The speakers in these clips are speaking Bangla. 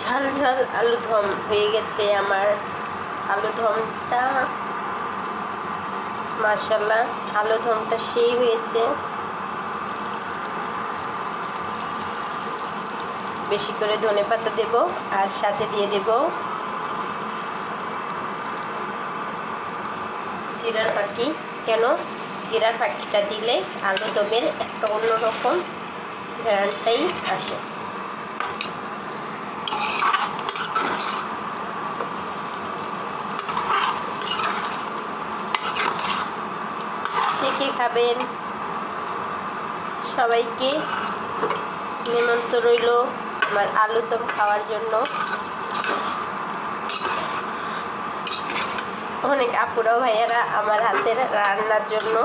ঝাল ঝাল আলু দম হয়ে গেছে আমার আলু দমটা মাশাল্লাহ আলু দমটা সেই হয়েছে। বেশি করে ধনে পাতা দেব আর সাথে দিয়ে দেব জিরার পাখি। কেন? জিরার পাখিটা দিলে আলু দমের একটা অন্যরকম ঘ্রাণটাই আসে। কে খাবেন? সবাইকে নিমন্ত রইল আমার আলু দম খাওয়ার জন্য। অনেক আপুরাও ভাইয়ারা আমার হাতের রান্নার জন্য,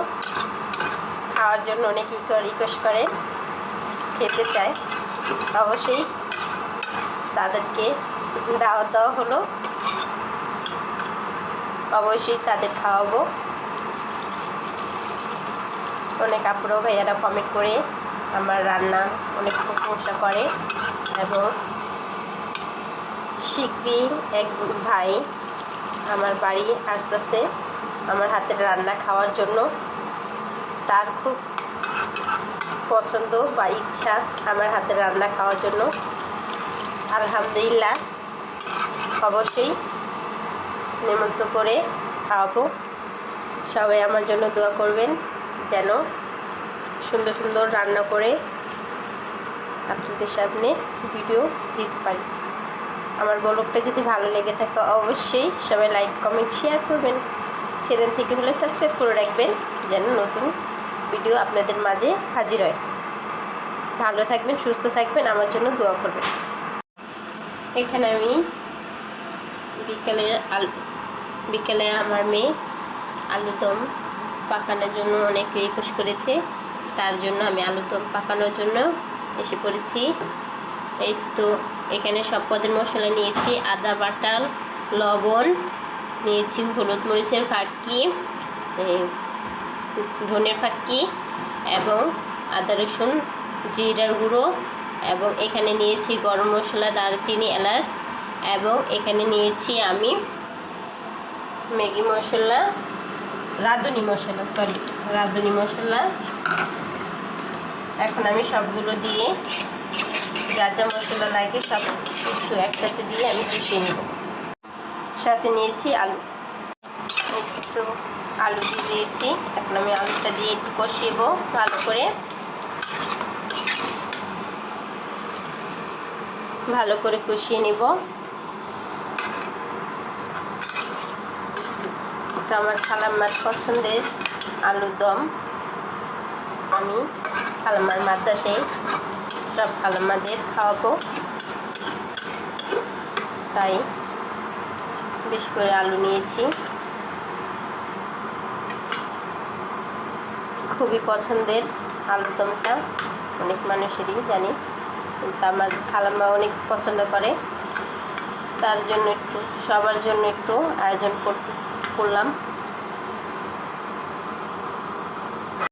খাওয়ার জন্য অনেকেই রিকোয়েস্ট করে, খেতে চায়। অবশ্যই তাদেরকে দাওয়া দেওয়া হলো। অবশ্যই তাদের খাওয়াবো। অনেক আপুরাও ভাইয়ারা কমেন্ট করে আমার রান্না অনেক প্রশংসা করে এবং শিগগিরই এক ভাই আমার বাড়ি আস্তে আস্তে আমার হাতের রান্না খাওয়ার জন্য তার খুব পছন্দ বা ইচ্ছা আমার হাতের রান্না খাওয়ার জন্য। আলহামদুলিল্লাহ, অবশ্যই নিমন্ত্রণ করে খাওয়াবো। সবাই আমার জন্য দোয়া করবেন। যেন সুন্দর সুন্দর রান্না করে আপনাদের সামনে ভিডিও দিতে পারি। আমার ব্লগটা যদি ভালো লেগে থাকে অবশ্যই সবাই লাইক, কমেন্ট, শেয়ার করবেন। চ্যানেল থেকে হলে সাবস্ক্রাইব করে রাখবেন যেন নতুন ভিডিও আপনাদের মাঝে হাজির হয়। ভালো থাকবেন, সুস্থ থাকবেন, আমার জন্য দোয়া করবেন। এখানে আমি বিকেলের আলু, বিকেলে আমার মেয়ে আলুদম পাকানোর জন্য অনেক রিকোয়েস্ট করেছে। তার জন্য আমি আলুদম পাকানোর জন্য এসে পড়েছি। এই তো এখানে সব পদের মশলা নিয়েছি। আদা বাটাল লবণ, নিয়েছি হলুদ মরিচের ফাঁকি ধনের ফাঁকি এবং আদা, রসুন, জিরার গুঁড়ো এবং এখানে নিয়েছি গরম মশলা, দারচিনি, এলাচ এবং এখানে নিয়েছি আমি ম্যাগি মশলা রাঁধুনি মশলা সরি রাঁধুনি মশলা। এখন আমি সবগুলো দিয়ে যা যা মশলা লাগে সব কিছু একসাথে দিয়ে আমি কষিয়ে নেব। সাথে নিয়েছি আলু। একটু আলু দিয়ে দিয়েছি। এখন আমি আলুটা দিয়ে একটু কষিয়েব ভালো করে। ভালো করে কষিয়ে নেব। তো আমার খালাম্মার পছন্দের আলুর দম, আমি খালাম্মার মাদ্রাসায় সব খালাম্মাদের খাওয়াবো। তাই বেশ করে আলু নিয়েছি। খুবই পছন্দের আলুর দমটা, অনেক মানুষেরই জানি, কিন্তু আমার খালাম্মা অনেক পছন্দ করে। তার জন্য একটু, সবার জন্য একটু আয়োজন করলাম।